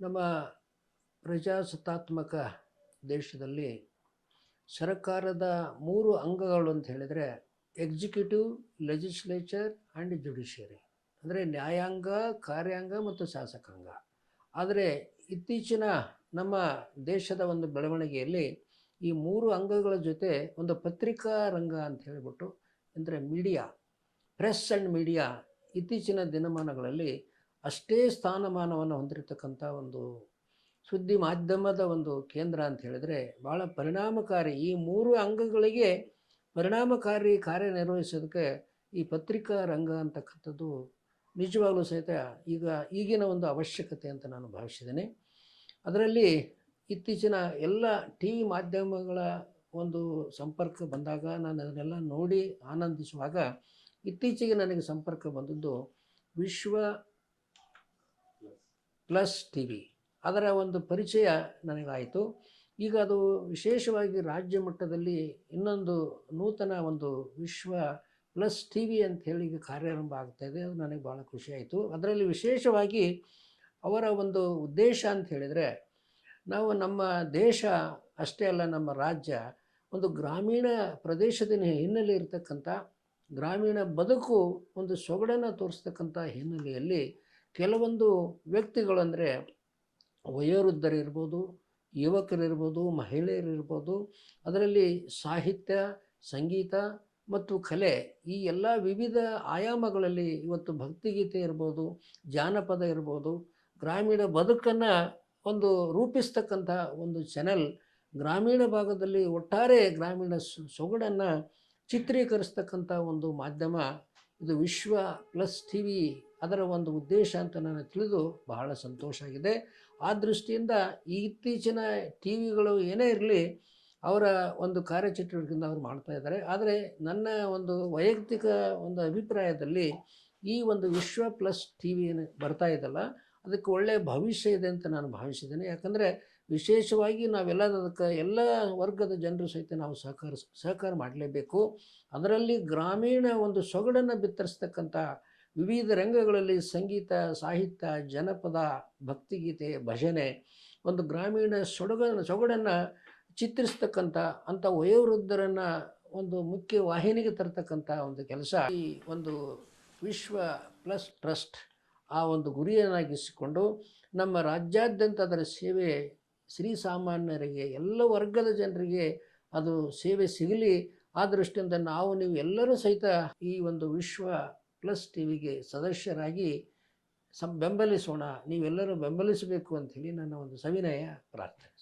ನಮ್ಮ ಪ್ರಜಾಸತ್ತಾತ್ಮಕ ದೇಶದಲ್ಲಿ ಸರ್ಕಾರದ ಮೂರು ಅಂಗಗಳು ಅಂತ ಹೇಳಿದರೆ ಎಕ್ಸಿಕ್ಯೂಟಿವ್ ಲೆಜಿಸ್ಲೇಚರ್ ಆ್ಯಂಡ್ ಜುಡಿಷಿಯರಿ ಅಂದರೆ ನ್ಯಾಯಾಂಗ, ಕಾರ್ಯಾಂಗ ಮತ್ತು ಶಾಸಕಾಂಗ. ಆದರೆ ಇತ್ತೀಚಿನ ನಮ್ಮ ದೇಶದ ಒಂದು ಬೆಳವಣಿಗೆಯಲ್ಲಿ ಈ ಮೂರು ಅಂಗಗಳ ಜೊತೆ ಒಂದು ಪತ್ರಿಕಾ ರಂಗ ಅಂತ ಹೇಳಿಬಿಟ್ಟು ಅಂದರೆ ಮೀಡಿಯಾ ಪ್ರೆಸ್ ಆ್ಯಂಡ್ ಮೀಡಿಯಾ ಇತ್ತೀಚಿನ ದಿನಮಾನಗಳಲ್ಲಿ ಅಷ್ಟೇ ಸ್ಥಾನಮಾನವನ್ನು ಹೊಂದಿರತಕ್ಕಂಥ ಒಂದು ಸುದ್ದಿ ಮಾಧ್ಯಮದ ಒಂದು ಕೇಂದ್ರ ಅಂತ ಹೇಳಿದರೆ ಭಾಳ ಪರಿಣಾಮಕಾರಿ. ಈ ಮೂರು ಅಂಗಗಳಿಗೆ ಪರಿಣಾಮಕಾರಿ ಕಾರ್ಯನಿರ್ವಹಿಸೋದಕ್ಕೆ ಈ ಪತ್ರಿಕಾ ರಂಗ ಅಂತಕ್ಕಂಥದ್ದು ನಿಜವಾಗಲೂ ಸಹಿತ ಈಗ ಈಗಿನ ಒಂದು ಅವಶ್ಯಕತೆ ಅಂತ ನಾನು ಭಾವಿಸಿದ್ದೇನೆ. ಅದರಲ್ಲಿ ಇತ್ತೀಚಿನ ಎಲ್ಲ ಟಿ ವಿ ಮಾಧ್ಯಮಗಳ ಒಂದು ಸಂಪರ್ಕ ಬಂದಾಗ ನಾನು ಅದನ್ನೆಲ್ಲ ನೋಡಿ ಆನಂದಿಸುವಾಗ ಇತ್ತೀಚೆಗೆ ನನಗೆ ಸಂಪರ್ಕ ಬಂದದ್ದು ವಿಶ್ವ ಪ್ಲಸ್ ಟಿ ವಿ ಅದರ ಒಂದು ಪರಿಚಯ ನನಗಾಯಿತು. ಈಗ ಅದು ವಿಶೇಷವಾಗಿ ರಾಜ್ಯ ಮಟ್ಟದಲ್ಲಿ ಇನ್ನೊಂದು ನೂತನ ಒಂದು ವಿಶ್ವ ಪ್ಲಸ್ ಟಿ ವಿ ಅಂತ ಹೇಳಿ ಈಗ ಕಾರ್ಯಾರಂಭ ಆಗ್ತಾಯಿದೆ ಅದು ನನಗೆ ಭಾಳ ಖುಷಿಯಾಯಿತು ಅದರಲ್ಲಿ ವಿಶೇಷವಾಗಿ ಅವರ ಒಂದು ಉದ್ದೇಶ ಅಂತ ಹೇಳಿದರೆ, ನಾವು ನಮ್ಮ ದೇಶ ಅಷ್ಟೇ ಅಲ್ಲ, ನಮ್ಮ ರಾಜ್ಯ ಒಂದು ಗ್ರಾಮೀಣ ಪ್ರದೇಶದ ಹಿನ್ನೆಲೆ ಇರತಕ್ಕಂಥ, ಗ್ರಾಮೀಣ ಬದುಕು ಒಂದು ಸೊಗಡನ್ನು ತೋರಿಸ್ತಕ್ಕಂಥ ಹಿನ್ನೆಲೆಯಲ್ಲಿ ಕೆಲವೊಂದು ವ್ಯಕ್ತಿಗಳಂದರೆ ವಯೋವೃದ್ಧರಿರ್ಬೋದು ಯುವಕರಿರ್ಬೋದು ಮಹಿಳೆಯರಿರ್ಬೋದು ಅದರಲ್ಲಿ ಸಾಹಿತ್ಯ, ಸಂಗೀತ ಮತ್ತು ಕಲೆ ಈ ಎಲ್ಲ ವಿವಿಧ ಆಯಾಮಗಳಲ್ಲಿ ಇವತ್ತು ಭಕ್ತಿಗೀತೆ ಇರ್ಬೋದು, ಜಾನಪದ ಇರ್ಬೋದು, ಗ್ರಾಮೀಣ ಬದುಕನ್ನು ಒಂದು ರೂಪಿಸ್ತಕ್ಕಂಥ ಒಂದು ಚಾನೆಲ್ ಗ್ರಾಮೀಣ ಭಾಗದಲ್ಲಿ ಒಟ್ಟಾರೆ ಗ್ರಾಮೀಣ ಸೊಗಡನ್ನು ಚಿತ್ರೀಕರಿಸ್ತಕ್ಕಂಥ ಒಂದು ಮಾಧ್ಯಮ ಇದು ವಿಶ್ವ ಪ್ಲಸ್ ಟಿ ವಿ ಅದರ ಒಂದು ಉದ್ದೇಶ ಅಂತ ನಾನು ತಿಳಿದು ಬಹಳ ಸಂತೋಷ ಆಗಿದೆ. ಆ ದೃಷ್ಟಿಯಿಂದ ಈ ಇತ್ತೀಚಿನ ಟಿ ವಿಗಳು ಏನೇ ಇರಲಿ ಅವರ ಒಂದು ಕಾರ್ಯಚಟುವಟಿಕೆಯಿಂದ ಅವರು ಮಾಡ್ತಾ ಇದ್ದಾರೆ. ಆದರೆ ನನ್ನ ಒಂದು ವೈಯಕ್ತಿಕ ಒಂದು ಅಭಿಪ್ರಾಯದಲ್ಲಿ ಈ ಒಂದು ವಿಶ್ವ ಪ್ಲಸ್ ಟಿ ವಿ ಏನು ಬರ್ತಾ ಇದಲ್ಲ ಅದಕ್ಕೆ ಒಳ್ಳೆಯ ಭವಿಷ್ಯ ಇದೆ ಅಂತ ನಾನು ಭಾವಿಸಿದ್ದೇನೆ. ಯಾಕಂದರೆ ವಿಶೇಷವಾಗಿ ನಾವೆಲ್ಲ ಅದಕ್ಕೆ ಎಲ್ಲ ವರ್ಗದ ಜನರು ಸಹಿತ ನಾವು ಸಹಕಾರ ಸಹಕಾರ ಮಾಡಲೇಬೇಕು. ಅದರಲ್ಲಿ ಗ್ರಾಮೀಣ ಒಂದು ಸೊಗಡನ್ನು ಬಿತ್ತರಿಸ್ತಕ್ಕಂಥ ವಿವಿಧ ರಂಗಗಳಲ್ಲಿ ಸಂಗೀತ, ಸಾಹಿತ್ಯ, ಜನಪದ, ಭಕ್ತಿಗೀತೆ, ಭಜನೆ ಒಂದು ಗ್ರಾಮೀಣ ಸೊಡಗ, ಸೊಗಡನ್ನು ಚಿತ್ರಿಸ್ತಕ್ಕಂಥ ಅಂಥ ವಯೋವೃದ್ಧರನ್ನು ಒಂದು ಮುಖ್ಯ ವಾಹಿನಿಗೆ ತರ್ತಕ್ಕಂಥ ಒಂದು ಕೆಲಸ. ಈ ಒಂದು ವಿಶ್ವ ಪ್ಲಸ್ ಟ್ರಸ್ಟ್ ಆ ಒಂದು ಗುರಿಯನ್ನಾಗಿಸಿಕೊಂಡು ನಮ್ಮ ರಾಜ್ಯಾದ್ಯಂತ ಅದರ ಸೇವೆ ಶ್ರೀಸಾಮಾನ್ಯರಿಗೆ ಎಲ್ಲ ವರ್ಗದ ಜನರಿಗೆ ಅದು ಸೇವೆ ಸಿಗಲಿ. ಆ ದೃಷ್ಟಿಯಿಂದ ನಾವು ನೀವು ಎಲ್ಲರೂ ಸಹಿತ ಈ ಒಂದು ವಿಶ್ವ ಪ್ಲಸ್ ಟಿ ವಿಗೆ ಸದಸ್ಯರಾಗಿ ಸಂ ಬೆಂಬಲಿಸೋಣ ನೀವೆಲ್ಲರೂ ಬೆಂಬಲಿಸಬೇಕು ಅಂಥೇಳಿ ನನ್ನ ಒಂದು ಸವಿನಯ ಪ್ರಾರ್ಥನೆ